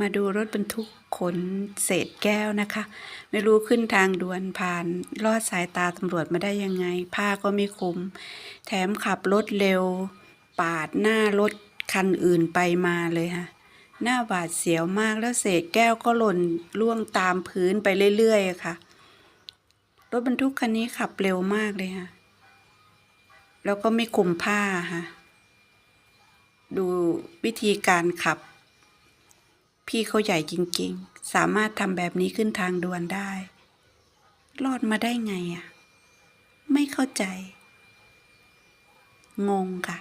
มาดูรถบรรทุกขนเศษแก้วนะคะ ไม่รู้ขึ้นทางด่วนผ่านลอดสายตาตำรวจมาได้ยังไง ผ้าก็ไม่คุม แถมขับรถเร็ว ปาดหน้ารถคันอื่นไปมาเลยค่ะ หน้าหวาดเสียวมากแล้วเศษแก้วก็หล่นล่วงตามพื้นไปเรื่อยๆะค่ะ รถบรรทุกคันนี้ขับเร็วมากเลยค่ะ แล้วก็ไม่คุมผ้าค่ะ ดูวิธีการขับ พี่เขาใหญ่จริงๆ สามารถทำแบบนี้ขึ้นทางด่วนได้ รอดมาได้ไงอะ ไม่เข้าใจ งงค่ะ